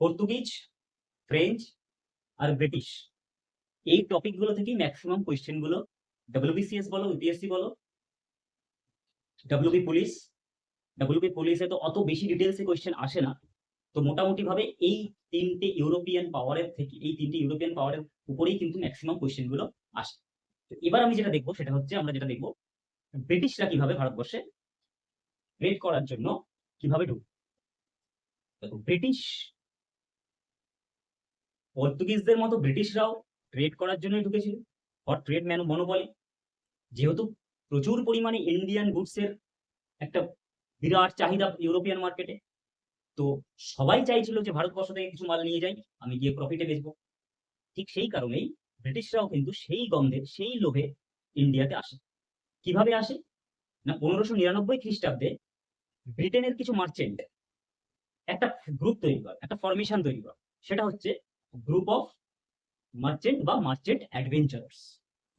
Portuguese French আর British এই টপিকগুলো থেকেই ম্যাক্সিমাম কোয়েশ্চেনগুলো ডব্লিউবিসিএস বলো ইউপিএসসি বলো ডাব্লিউবি পুলিশ ডাব্লিউবি পুলিশে তো অত বেশি ডিটেলসে কোয়েশ্চেন আসে না। তো মোটামুটি ভাবে এই তিনটে ইউরোপিয়ান পাওয়ারের থেকে, এই তিনটে ইউরোপিয়ান পাওয়ারের উপরেই কিন্তু ম্যাক্সিমাম কোয়েশ্চেনগুলো আসে। তো এবার আমি যেটা দেখব, সেটা হচ্ছে আমরা যেটা দেখব ব্রিটিশরা কীভাবে ভারতবর্ষে রেড করার জন্য কীভাবে ঢুকবে। ব্রিটিশ পর্তুগিজদের মতো ব্রিটিশরাও ট্রেড করার জন্যই ঢুকেছিল। ফর ট্রেড ম্যান মনোবলে যেহেতু প্রচুর পরিমাণে ইন্ডিয়ান গুডসের একটা বিরাট চাহিদা ইউরোপিয়ান মার্কেটে তো সবাই চাইছিল যে ভারতবর্ষ থেকে কিছু মাল নিয়ে যাই, আমি গিয়ে প্রফিটে বেচবো। ঠিক সেই কারণেই ব্রিটিশরাও কিন্তু সেই গন্ধে, সেই লোভে ইন্ডিয়াতে আসে। কীভাবে আসে? না, পনেরোশো নিরানব্বই খ্রিস্টাব্দে ব্রিটেনের কিছু মার্চেন্ট একটা গ্রুপ তৈরি করে একটা ফরমেশন তৈরি করে সেটা হচ্ছে গ্রুপ অফ মার্চেন্ট বা মার্চেন্ট অ্যাডভেঞ্চারার্স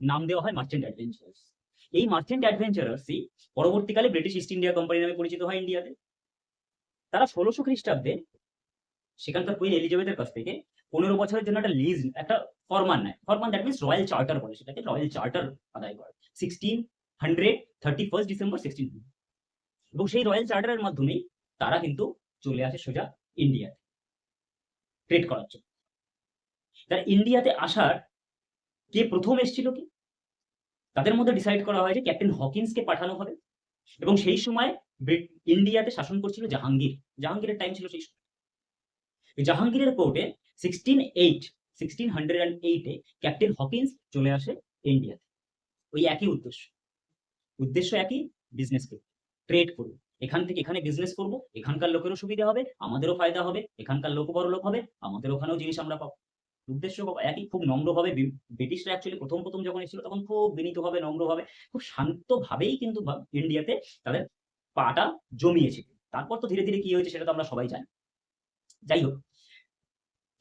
নাম দেওয়া হয় মার্চেন্ট অ্যাডভেঞ্চারার্স এই মার্চেন্ট অ্যাডভেঞ্চারার্সই পরবর্তীকালে ব্রিটিশ ইস্ট ইন্ডিয়া কোম্পানি নামে পরিচিত হয় ইন্ডিয়াতে। তারা ষোলোশো খ্রিস্টাব্দে সেখানকার কুইন এলিজাবেথের কাছ থেকে পনেরো বছরের জন্য একটা লিজ একটা ফরমান নেয়। ফরমান দ্যাট মিনস রয়্যাল চার্টার বলে, সেটাকে রয়্যাল চার্টার আদায় করে। Sixteen hundred thirty first December sixteen এবং সেই রয়্যাল চার্টারের মাধ্যমেই তারা কিন্তু চলে আসে সোজা ইন্ডিয়াতে ট্রেড করার জন্য। তার ইন্ডিয়াতে আসার কে প্রথম এসেছিল কি? তাদের মধ্যে ডিসাইড করা হয় যে ক্যাপ্টেন হকিন্সকে পাঠানো হবে। এবং সেই সময় ইন্ডিয়াতে শাসন করছিল জাহাঙ্গীর। জাহাঙ্গীরের টাইম ছিল সেই সময়। জাহাঙ্গীরের কোর্টে sixteen eight sixteen hundred and এইটে ক্যাপ্টেন হকিন্স চলে আসে ইন্ডিয়াতে ওই একই উদ্দেশ্য। উদ্দেশ্য একই বিজনেস করব ট্রেড করব এখান থেকে এখানে বিজনেস করব। এখানকার লোকেরও সুবিধা হবে, আমাদেরও ফায়দা হবে। এখানকার লোক বড় লোক হবে, আমাদের ওখানেও জিনিস আমরা পাবো। উদ্দেশ্য একই খুব নম্রভাবে ব্রিটিশরা অ্যাকচুয়ালি প্রথম প্রথম যখন এসেছিল তখন খুব বিনীতভাবে, নম্রভাবে, খুব শান্তভাবেই কিন্তু ইন্ডিয়াতে তাদের পাটা জমিয়েছে। তারপর তো ধীরে ধীরে কি হয়েছে সেটা তো আমরা সবাই জানি। যাই হোক,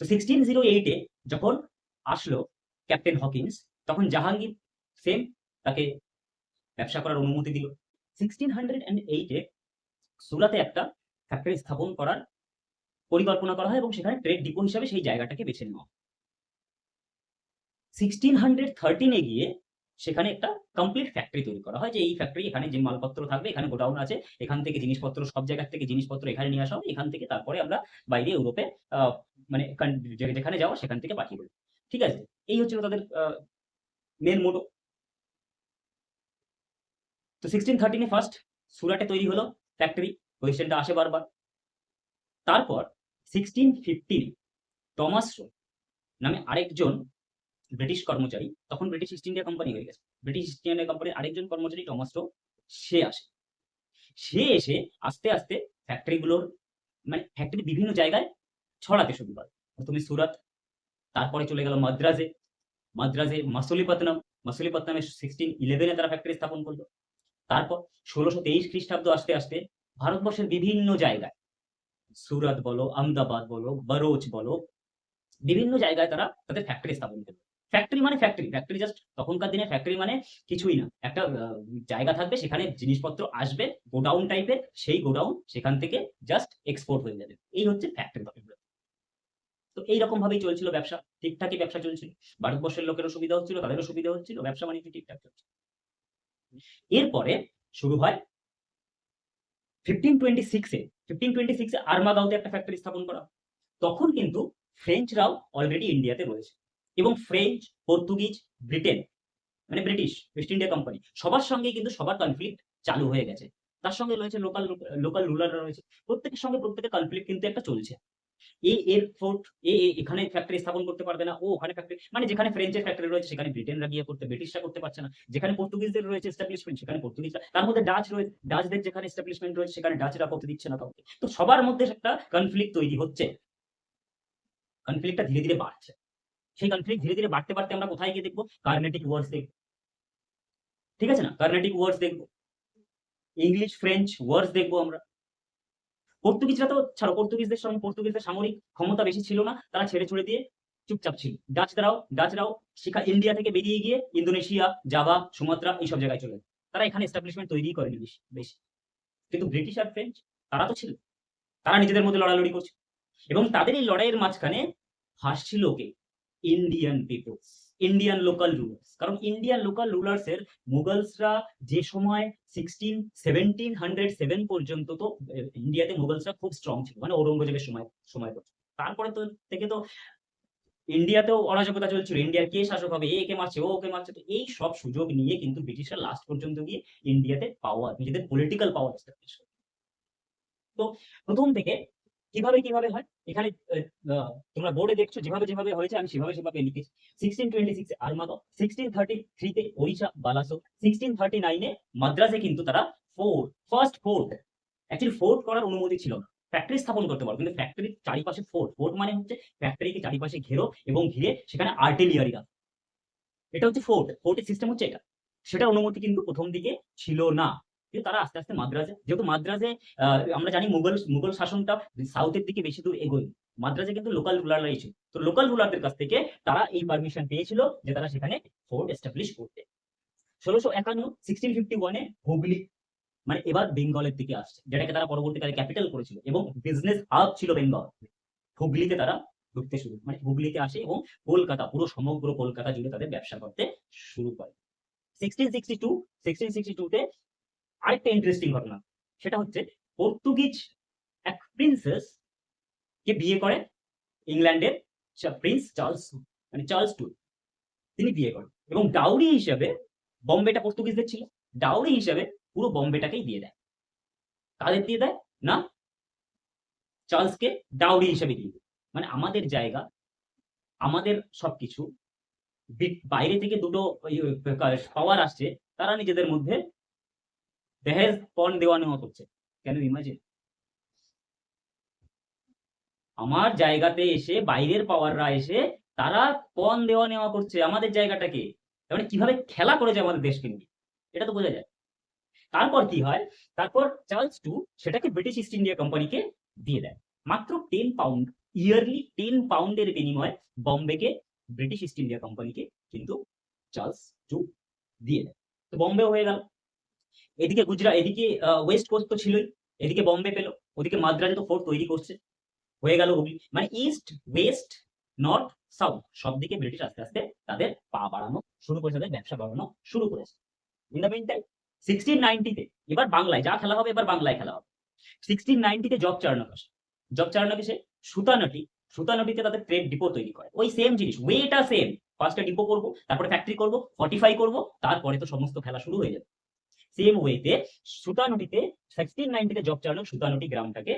তো সিক্সটিন জিরো এইটে যখন আসলো ক্যাপ্টেন হকিন্স, তখন জাহাঙ্গীর সেম তাকে ব্যবসা করার অনুমতি দিল। সিক্সটিন হান্ড্রেড অ্যান্ড এইটে সুরাতে একটা ফ্যাক্টরি স্থাপন করার পরিকল্পনা করা হয় এবং সেখানে ট্রেড ডিপো হিসাবে সেই জায়গাটাকে বেছে নেওয়া সিক্সটিন হান্ড্রেড থার্টিনে গিয়ে সেখানে একটা কমপ্লিট ফ্যাক্টরি তৈরি করা হয় যে এই ফ্যাক্টরি এখানে যে মালপত্র থাকবে, এখানে গোডাউন আছে, এখান থেকে জিনিসপত্র, সব জায়গা থেকে জিনিসপত্র এখানে নিয়ে আসা হবে, এখান থেকে তারপরে আমরা বাইরে ইউরোপে মানে যেখানে যাওয়া সেখান থেকে পাঠিয়ে দেবো। ঠিক আছে? এই হচ্ছিল তাদের মেন মোটো তো সিক্সটিন থার্টিনে ফার্স্ট সুরাটে তৈরি হলো ফ্যাক্টরি কোয়েশ্চেনটা আসে বারবার। তারপর সিক্সটিন ফিফটিন টমাস নামে আরেকজন ব্রিটিশ কর্মচারী, তখন ব্রিটিশ ইস্ট ইন্ডিয়া কোম্পানি হয়ে গেছে। ব্রিটিশ ইস্ট ইন্ডিয়া কোম্পানির আরেকজন কর্মচারী, টমাস রো সে আসে। সে এসে আস্তে আস্তে ফ্যাক্টরিগুলোর মানে ফ্যাক্টরি বিভিন্ন জায়গায় ছড়াতে শুরু করে। প্রথমে সুরাত, তারপরে চলে গেল মাদ্রাজে। মাদ্রাজে মাসুলিপত্তনম মাসুলিপত্তনমে সিক্সটিন ইলেভেনে তারা ফ্যাক্টরি স্থাপন করল। তারপর ষোলোশো তেইশ খ্রিস্টাব্দ আসতে আসতে ভারতবর্ষের বিভিন্ন জায়গায়, সুরাত বলো, আহমেদাবাদ বলো বরোচ বলো, বিভিন্ন জায়গায় তারা তাদের ফ্যাক্টরি স্থাপন করবে ফ্যাক্টরি মানে ফ্যাক্টরি ফ্যাক্টরি জাস্ট তখনকার দিনে ফ্যাক্টরি মানে কিছুই না। একটা জায়গা থাকবে, সেখানে জিনিসপত্র আসবে, গোডাউন টাইপের সেই গোডাউন সেখান থেকে জাস্ট এক্সপোর্ট হয়ে যাবে। এই হচ্ছে ফ্যাক্টরি তো এইরকম ভাবেই চলছিল ব্যবসা। ঠিকঠাকই ব্যবসা চলছিল। ভারতবর্ষের লোকেরও সুবিধা হচ্ছিল, তাদেরও সুবিধা হচ্ছিল, ব্যবসা বাণিজ্য ঠিকঠাক চলছিল এরপরে শুরু হয় ফিফটিন টোয়েন্টি সিক্সে ফিফটিন টোয়েন্টি সিক্সে আর্মাগাঁওতে একটা ফ্যাক্টরি স্থাপন করা। তখন কিন্তু ফ্রেঞ্চরাও অলরেডি ইন্ডিয়াতে রয়েছে। এবং ফ্রেঞ্চ পর্তুগিজ ব্রিটেন মানে ব্রিটিশ ইস্ট ইন্ডিয়া কোম্পানি সবার সঙ্গে কিন্তু সবার কনফ্লিক্ট চালু হয়ে গেছে। তার সঙ্গে রয়েছে লোকাল লোকাল রুলাররা রয়েছে, প্রত্যেকের সঙ্গে প্রত্যেকের কনফ্লিক্ট কিন্তু একটা চলছে। এ এয়ারপোর্ট এ এ- এখানে ফ্যাক্টরি স্থাপন করতে পারবে না, ও ওখানে ফ্যাক্টরি মানে যেখানে ফ্রেঞ্চের ফ্যাক্টরি রয়েছে, সেখানে ব্রিটেনরা গিয়ে করতে ব্রিটিশরা করতে পারছে না। যেখানে পর্তুগিজদের রয়েছে এস্টাবলিশমেন্ট সেখানে পর্তুগিজরা তার মধ্যে ডাচ রয়েছে ডাচদের যেখানে এস্টাবলিশমেন্ট রয়েছে, সেখানে ডাচরা করতে দিচ্ছে না কাউকে। তো সবার মধ্যে একটা কনফ্লিক্ট তৈরি হচ্ছে। কনফ্লিক্টটা ধীরে ধীরে বাড়ছে। সেই কনফ্লিক্ট ধীরে ধীরে বাড়তে বাড়তে আমরা কোথায় গিয়ে দেখব? কার্নেটিক ওয়ার্ডস দেখব। ঠিক আছে না? কার্নেটিক ওয়ার্ডস দেখব। ইংলিশ ফ্রেঞ্চ ওয়ার্ডস দেখব আমরা। পর্তুগিজরা তো ছাড়ো পর্তুগিজদের সঙ্গে পর্তুগিজদের সামরিক ক্ষমতা বেশি ছিল না, তারা ছেড়ে ছুড়ে দিয়ে চুপচাপ ছিল। ডাচরাও ডাচরাও শিখা ইন্ডিয়া থেকে বেরিয়ে গিয়ে ইন্দোনেশিয়া জাভা সুমাত্রা এইসব জায়গায় চলে। তারা এখানে এস্টাবলিশমেন্ট তৈরি করেনি বেশি বেশি। কিন্তু ব্রিটিশ আর ফ্রেঞ্চ তারা তো ছিল। তারা নিজেদের মধ্যে লড়ালড়ি করছে। এবং তাদের এই লড়াইয়ের মাঝখানে হাসছিল কে Indian peoples Indian local rulers কারণ ইন্ডিয়ান লোকাল রুলার্স এর মুঘলসরা যে সময় সিক্সটিন সেভেন্টিন হান্ড্রেড সেভেন পর্যন্ত তো ইন্ডিয়াতে মুঘলসরা খুব স্ট্রং ছিল মানে ঔরঙ্গজেবের সময় সময় পর্যন্ত। তারপরে তো থেকে তো ইন্ডিয়াতেও অরাজকতা চলছিল ইন্ডিয়ার কে শাসক হবে, এ একে মারছে, ও ওকে মারছে, তো এই সব সুযোগ নিয়ে কিন্তু ব্রিটিশরা লাস্ট পর্যন্ত গিয়ে ইন্ডিয়াতে পাওয়ার নিজেদের পলিটিক্যাল পাওয়ার এস্টাবলিশ তো প্রথম থেকে কীভাবে কীভাবে হয়? এখানে তোমরা বোর্ডে দেখছ, যেভাবে যেভাবে হয়েছে, আমি সেভাবে সেভাবে লিখেছি। সিক্সটিন টোয়েন্টি সিক্স আলমাদ সিক্সটিন থার্টি থ্রিতে ওড়িশা, বালাসো সিক্সটিন থার্টি নাইনে মাদ্রাসে কিন্তু তারা fort first fort actually fort করার অনুমতি ছিল না। ফ্যাক্টরি স্থাপন করতে পারো, কিন্তু ফ্যাক্টরির চারিপাশে ফোর্ট ফোর্ট মানে হচ্ছে ফ্যাক্টরিকে চারিপাশে ঘেরো এবং ঘিরে সেখানে আর্টিলিয়ারি রাখো। এটা হচ্ছে ফোর্ট ফোর্টের সিস্টেম হচ্ছে এটা। সেটা অনুমতি কিন্তু প্রথম দিকে ছিল না। কিন্তু তারা আস্তে আস্তে মাদ্রাজে, যেহেতু মাদ্রাজে আমরা জানি মুঘল মুঘল শাসনটা সাউথের দিকে বেশি দূর এগোয় মাদ্রাজে কিন্তু লোকাল রুলাররাই ছিল তো লোকাল রুলারদের কাছ থেকে তারা এই পারমিশন পেয়েছিল যে তারা সেখানে ফোর্ট এস্টাবলিশ করতে। ষোলোশো একান্ন সিক্সটিন ফিফটি ওয়ানে হুগলি মানে এবার বেঙ্গলের দিকে আসছে, যেটাকে তারা পরবর্তীকালে ক্যাপিটাল করেছিল এবং বিজনেস হাব ছিল বেঙ্গল। হুগলিতে তারা ঢুকতে শুরু মানে হুগলিতে আসে এবং কলকাতা, পুরো সমগ্র কলকাতা জুড়ে তাদের ব্যবসা করতে শুরু করে। Sixteen sixty two sixteen sixty টুতে আরেকটা ইন্টারেস্টিং ঘটনা সেটা হচ্ছে পর্তুগিজ এক প্রিন্সেস কে বিয়ে করে ইংল্যান্ডের প্রিন্স চার্লস মানে চার্লস টু তিনি বিয়ে করেন এবং ডাউরি হিসাবে বম্বেটা পর্তুগিজদের ছিল ডাউরি হিসাবে পুরো বম্বেটাকেই দিয়ে দেয় কাদের দিয়ে দেয় না চার্লসকে ডাউরি হিসাবে দিয়ে দেয় মানে আমাদের জায়গা আমাদের সবকিছু বাইরে থেকে দুটো পাওয়ার আসছে তারা নিজেদের মধ্যে পণ দেওয়া নেওয়া করছে কেন ইমাজিন? আমার জায়গাতে এসে, বাইরের পাওয়াররা এসে, তারা পণ দেওয়া নেওয়া করছে আমাদের জায়গাটাকে। তার মানে কীভাবে খেলা করেছে আমাদের দেশকে নিয়ে? এটা তো বোঝা যায়। তারপর কি হয়? তারপর চার্লস টু সেটাকে ব্রিটিশ ইস্ট ইন্ডিয়া কোম্পানিকে দিয়ে দেয়। মাত্র টেন পাউন্ড ইয়ারলি টেন পাউন্ডের বিনিময়ে বম্বেকে, ব্রিটিশ ইস্ট ইন্ডিয়া কোম্পানিকে কিন্তু চার্লস টু দিয়ে দেয়। তো বম্বে হয়ে গেল। এদিকে গুজরাট, এদিকে ওয়েস্ট কোস্ট তো ছিলই, এদিকে বম্বে পেল, ওদিকে মাদ্রাজে তো ফোর্ট তৈরি করছে হয়ে গেল হুগলি। মানে ইস্ট ওয়েস্ট নর্থ সাউথ সব দিকে ব্রিটিশ আস্তে আস্তে তাদের পা বাড়ানো শুরু করেছে, তাদের ব্যবসা বাড়ানো শুরু করেছে। In the mean time sixteen নাইনটিতে এবার বাংলায়, যা খেলা হবে এবার বাংলায় খেলা হবে। সিক্সটিন নাইনটিতে জব চার্নক আসে জব চার্নক এসে সুতানটি সুতানটিতে তাদের ট্রেড ডিপো তৈরি করে। ওই সেম জিনিস ওয়েটা সেম ফার্স্টে ডিপো করব, তারপরে ফ্যাক্টরি করব ফর্টিফাই করব, তারপরে তো সমস্ত খেলা শুরু হয়ে যাবে। সেম ওয়েতে সুতানটিতে সিক্সটিন নাইনটিতে জব চার্নক সুতানটি গ্রামটাকে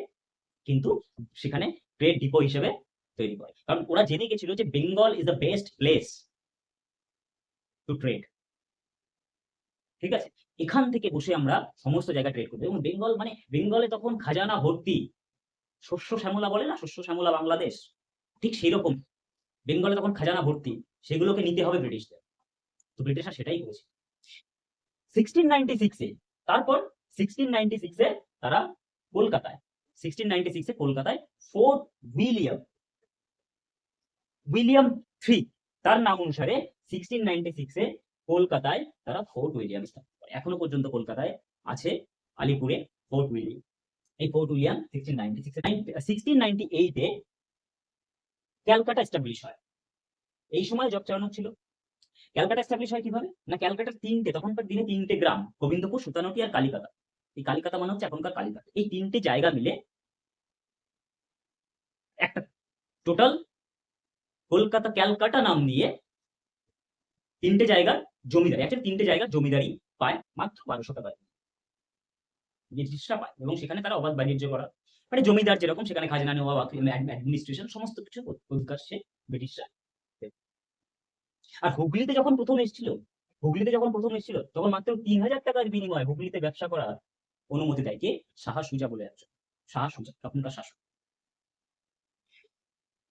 কিন্তু সেখানে ট্রেড ডিপো হিসেবে তৈরি করে। কারণ ওরা জেনে গেছিল যে Bengal is the best place to trade ঠিক আছে? এখান থেকে বসে আমরা সমস্ত জায়গায় ট্রেড করব। এবং বেঙ্গল মানে বেঙ্গলে তখন খাজানা ভর্তি। শস্য শ্যামলা বলে না? শস্য শ্যামলা বাংলাদেশ। ঠিক সেই রকম বেঙ্গলে তখন খাজানা ভর্তি। সেগুলোকে নিতে হবে ব্রিটিশদের তো ব্রিটিশরা সেটাই করেছে। তারপর তারা কলকাতায় কলকাতায় ফোর্ট উইলিয়াম উইলিয়াম থ্রি তার নাম অনুসারে কলকাতায় তারা ফোর্ট উইলিয়াম স্থাপন এখনও পর্যন্ত কলকাতায় আছে আলিপুরে ফোর্ট উইলিয়াম এই Fort William sixteen ninety six sixteen ninety এইটে ক্যালকাটা এস্টাবলিশ হয়। এই সময় জব চালানো ছিল। ক্যালকাটা এস্টাবলিশ হয় কীভাবে? না ক্যালকাটার তিনটে, তখনকার দিনে তিনটে গ্রাম, গোবিন্দপুর, সুতানটি আর কালিকাতা। এই কালিকাতা মানে হচ্ছে এখনকার কালিকাতা। এই তিনটে জায়গা মিলে একটা টোটাল কলকাতা ক্যালকাটা নাম নিয়ে তিনটে জায়গার জমিদারি। একটা তিনটে জায়গার জমিদারি পায় মাত্র বারোশো টাকা ব্রিটিশরা পায় এবং সেখানে তারা অবাধ বাণিজ্য করা। মানে জমিদার যেরকম, সেখানে খাজনা নেওয়া অ্যাডমিনিস্ট্রেশন সমস্ত কিছু অধিকার সে ব্রিটিশরা। আর হুগলিতে যখন প্রথম এসেছিল, হুগলিতে যখন প্রথম এসেছিল, তখন মাত্র তিন হাজার টাকার বিনিময়ে হুগলিতে ব্যবসা করার অনুমতি দেয় কে? সাহা সুজা বলে একজন। সাহা সুজা তখনকার শাসক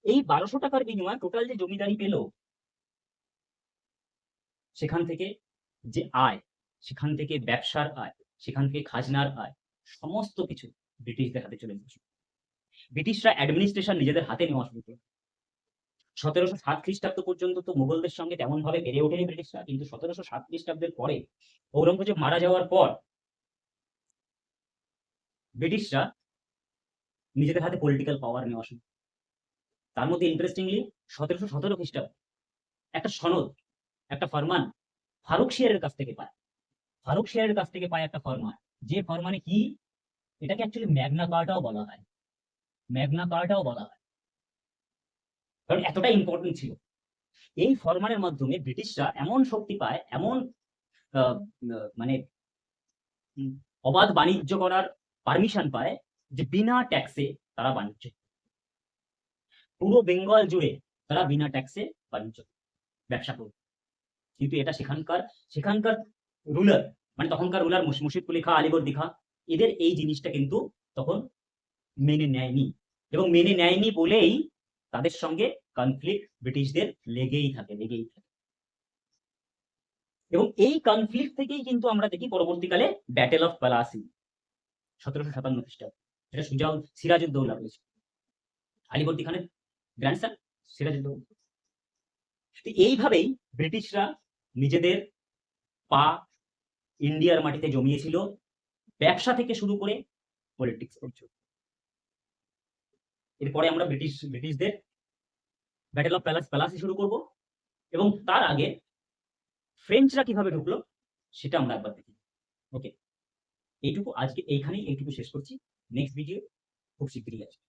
এই বারোশো টাকার বিনিময়ে টোটাল যে জমিদারি পেল, সেখান থেকে যে আয়, সেখান থেকে ব্যবসার আয়, সেখান থেকে খাজনার আয়, সমস্ত কিছু ব্রিটিশদের হাতে চলে গেছিল ব্রিটিশরা অ্যাডমিনিস্ট্রেশন নিজেদের হাতে নেওয়া শুরু করল। সতেরোশো সাত খ্রিস্টাব্দ পর্যন্ত তো মুঘলদের সঙ্গে তেমন ভাবে বেড়ে ওঠেনি ব্রিটিশরা, কিন্তু সতেরোশো সাত খ্রিস্টাব্দের পরে ঔরঙ্গজেব মারা যাওয়ার পর ব্রিটিশরা নিজেদের হাতে পলিটিক্যাল পাওয়ার নেওয়া শুরু তার মধ্যে ইন্টারেস্টিংলি সতেরোশো সতেরো খ্রিস্টাব্দ একটা সনদ, একটা ফরমান ফারুক শিয়ারের কাছ থেকে পায়। ফারুক শিয়ারের কাছ থেকে পায় একটা ফরমান। যে ফরমানে কি? এটাকে অ্যাকচুয়ালি ম্যাগনা কার্টাও বলা হয়। ম্যাগনা কার্টাও বলা হয়। কারণ এতটা ইম্পর্টেন্ট ছিল। এই ফরমানের মাধ্যমে ব্রিটিশরা এমন শক্তি পায় এমন মানে অবাধ বাণিজ্য করার পারমিশন পায় যে বিনা ট্যাক্সে তারা বাণিজ্য। পুরো বেঙ্গল জুড়ে তারা বিনা ট্যাক্সে বাণিজ্য ব্যবসা করবে। কিন্তু এটা সেখানকার সেখানকার রুলার মানে তখনকার রুলার মুর্শিদ কুলি খা আলিবর্দি খা এদের এই জিনিসটা কিন্তু তখন মেনে নেয়নি। এবং মেনে নেয়নি বলেই তাদের সঙ্গে কনফ্লিক্ট ব্রিটিশদের লেগেই থাকে লেগেই থাকে। এবং এই কনফ্লিক্ট থেকেই কিন্তু আমরা দেখি পরবর্তীকালে ব্যাটেল অফ পালাসি সতেরোশো সাতান্ন খ্রিস্টাব্দ, যেটা সুজাউল সিরাজউদ্দৌলা বলেছে আলিবর্দি খানের গ্র্যান্ডসান সিরাজউদ্দৌলা এইভাবেই ব্রিটিশরা নিজেদের পা ইন্ডিয়ার মাটিতে জমিয়েছিল, ব্যবসা থেকে শুরু করে পলিটিক্স পর্যন্ত। এরপরে আমরা ব্রিটিশ, ব্রিটিশদের ব্যাটেল অফ প্যালাস প্যালাসে শুরু করব। এবং তার আগে ফ্রেঞ্চরা কীভাবে ঢুকলো, সেটা আমরা একবার দেখি। ওকে এইটুকু, আজকে এইখানেই এইটুকু শেষ করছি। নেক্সট ভিডিও খুব শীঘ্রই আছে